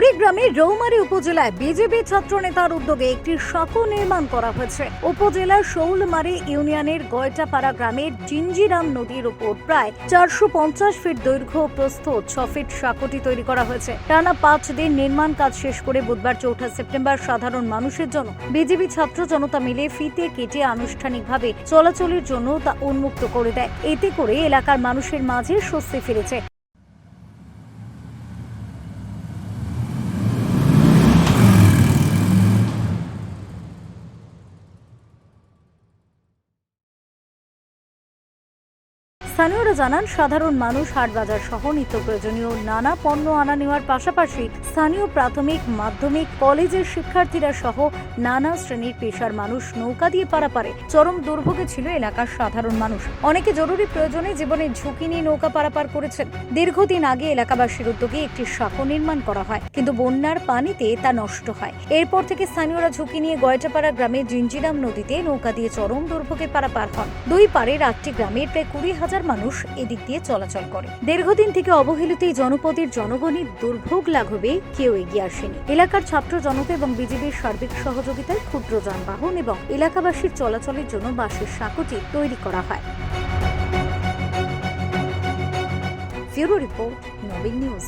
কুড়িগ্রামের রৌমারী উপজেলায় বিজেপি ছাত্র নেতার উদ্যোগে একটি সাঁকো নির্মাণ করা হয়েছে। উপজেলার শৌলমারি ইউনিয়নের গয়টাপাড়া গ্রামের জিঞ্জিরাম নদীর উপর প্রায় চারশো পঞ্চাশ ফিট দৈর্ঘ্য প্রস্থ ছ ফিট সাঁকোটি তৈরি করা হয়েছে। টানা পাঁচ দিন নির্মাণ কাজ শেষ করে বুধবার চৌঠা সেপ্টেম্বর সাধারণ মানুষের জন্য বিজেপি ছাত্র জনতা মিলে ফিতে কেটে আনুষ্ঠানিকভাবে চলাচলের জন্য তা উন্মুক্ত করে দেয়। এতে করে এলাকার মানুষের মাঝে স্বস্তি ফিরেছে। স্থানীয়রা জানান, সাধারণ মানুষ হাট বাজার সহ নিত্য প্রয়োজনীয় নানা পণ্য আনা নেওয়ার পাশাপাশি স্থানীয় প্রাথমিক, মাধ্যমিক, কলেজের শিক্ষার্থীরা সহ নানা শ্রেণির পেশার মানুষ নৌকা দিয়ে পারাপারে। চরম দুর্ভোগে ছিল এলাকার সাধারণ মানুষ। অনেকে জরুরি প্রয়োজনে জীবনের ঝুঁকি নিয়ে নৌকা পারাপার করেছেন। দীর্ঘদিন আগে এলাকাবাসীর উদ্যোগে একটি সাঁকো নির্মাণ করা হয়, কিন্তু বন্যার পানিতে তা নষ্ট হয়। এরপর থেকে স্থানীয়রা ঝুঁকি নিয়ে গয়টাপাড়া গ্রামের জিঞ্জিরাম নদীতে নৌকা দিয়ে চরম দুর্ভোগে পারাপার হন। দুই পারের আটটি গ্রামের প্রায় কুড়ি হাজার মানুষ এদিক দিয়ে চলাচল করে। দীর্ঘদিন থেকে অবহেলিত এই জনপদের জনগণের দুর্ভোগ লাঘবে, কেউ এগিয়ে আসেনি। এলাকার ছাত্র জনতা এবং বিজেপির সার্বিক সহযোগিতায় ক্ষুদ্র যানবাহন এবং এলাকাবাসীর চলাচলের জন্য বাসের সাঁকোটি তৈরি করা হয়। Bureau report, Nabin news.